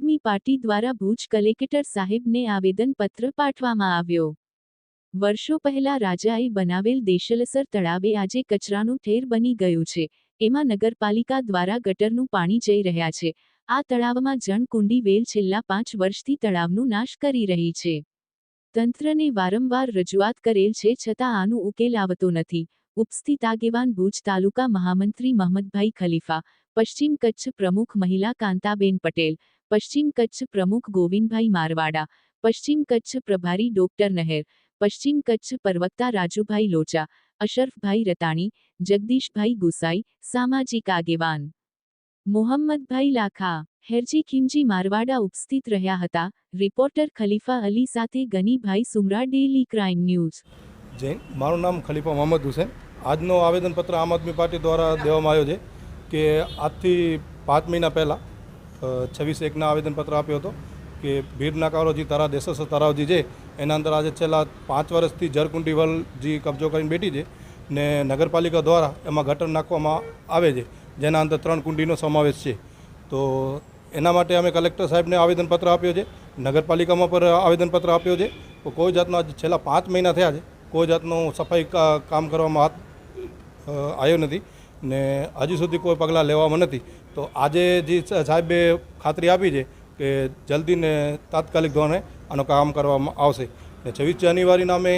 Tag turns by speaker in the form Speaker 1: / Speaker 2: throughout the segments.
Speaker 1: Party દ્વારા Bhuj collector સાહેબને આવેદનપત્ર પાઠવવામાં આવ્યો. વર્ષો પહેલા રાજાએ બનાવેલ દેશલસર તળાવે આજે કચરાનું ઠેર બની ગયું છે. એમાં નગરપાલિકા દ્વારા ગટરનું પાણી જઈ રહ્યા છે. આ તળાવમાં જણકુંડી વેલ છેલ્લા પાંચ વર્ષથી તળાવનું નાશ કરી રહી છે. તંત્રને વારંવાર રજૂઆત કરેલ છે છતાં આનું ઉકેલ આવતો નથી. ઉપસ્થિત આગેવાન ભુજ તાલુકા મહામંત્રી મહમદભાઈ ખલીફા, પશ્ચિમ કચ્છ પ્રમુખ મહિલા કાંતાબેન પટેલ પશ્ચિમ કચ્છ પ્રમુખ ગોવિંદભાઈ મારવાડા, પશ્ચિમ કચ્છ પ્રભારી ડોક્ટર નહેર, પશ્ચિમ કચ્છ પ્રવક્તા રાજુભાઈ લોચા, અશરફભાઈ રતાણી, જગદીશભાઈ ગુસાઈ, સામાજિક આગેવાન. મોહમ્મદભાઈ લાખા, હેરજી ખીમજી મારવાડા ઉપસ્થિત રહ્યા હતા, રિપોર્ટર ખલીફા અલી સાથે Ganibhai Sumra daily crime news.
Speaker 2: Jain મારું નામ ખલીફા મોહમ્મદ હુસેન. આજનો આવેદનપત્ર આમ આદમી પાર્ટી દ્વારા દેવામાં આવ્યો છે કે આજથી પાંચ મહિના પહેલાં છવ્વીસ એકના આવેદનપત્ર આપ્યો હતો કે ભીડ નાકારો જે તારા દેશસ તરાવજી છે એના અંદર આજે છેલ્લા પાંચ વર્ષથી જરકુંડી વલ જે કબજો કરીને બેઠી છે ને નગરપાલિકા દ્વારા એમાં ગટર નાખવામાં આવે છે, જેના અંદર ત્રણ કુંડીનો સમાવેશ છે. તો એના માટે અમે કલેક્ટર સાહેબને આવેદનપત્ર આપ્યો છે, નગરપાલિકામાં પર આવેદનપત્ર આપ્યો છે. કોઈ જાતનો આજે છેલ્લા પાંચ મહિના થયા છે, કોઈ જાતનું સફાઈ કામ કરવામાં આવ્યો નથી. ને હજી સુધી કોઈ પગલાં લેવામાં નથી. તો આજે જે સાહેબે ખાતરી આપી છે કે જલ્દી ને તાત્કાલિક ધોરણે આનું કામ કરવામાં આવશે. ને છવ્વીસ જાન્યુઆરીના અમે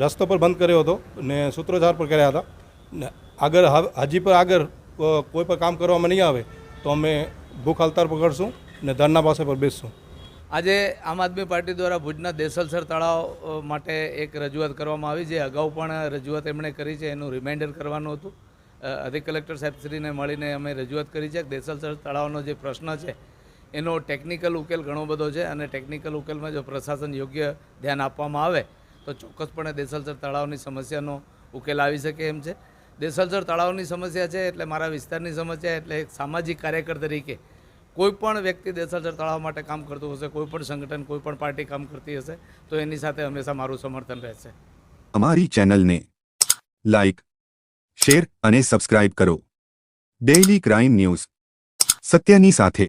Speaker 2: રસ્તો પર બંધ કર્યો હતો ને સૂત્રોચ્ચાર પર કર્યા હતા. ને આગળ હજી પર આગળ કોઈ પણ કામ કરવામાં નહીં આવે તો અમે ભૂખ હડતાળ પકડશું ને ધરના પાસે પર બેસશું.
Speaker 3: આજે આમ આદમી પાર્ટી દ્વારા ભુજના દેસલસર તળાવ માટે એક રજૂઆત કરવામાં આવી. છે અગાઉ પણ રજૂઆત એમણે કરી છે, એનું રિમાઇન્ડર કરવાનું હતું. અધિક કલેક્ટર સાહેબશ્રીને મળીને અમે રજૂઆત કરી છે. કે દેસલસર તળાવનો જે પ્રશ્ન છે, એનો ટેકનિકલ ઉકેલ ઘણો બધો છે અને ટેકનિકલ ઉકેલમાં જો પ્રશાસન યોગ્ય ધ્યાન આપવામાં આવે, તો ચોક્કસપણે દેસલસર તળાવની સમસ્યાનો ઉકેલ આવી શકે એમ છે. દેસલસર તળાવની સમસ્યા છે એટલે મારા વિસ્તારની સમસ્યા એટલે એક સામાજિક કાર્યકર તરીકે કોઈપણ વ્યક્તિ દેસલસર તળાવ માટે કામ કરતું હશે કોઈપણ સંગઠન કોઈપણ પાર્ટી કામ કરતી હશે, તો એની સાથે હંમેશા મારું સમર્થન રહેશે.
Speaker 4: અમારી ચેનલને લાઇક શેર અને સબસ્ક્રાઇબ કરો. Daily crime news. સત્યની સાથે.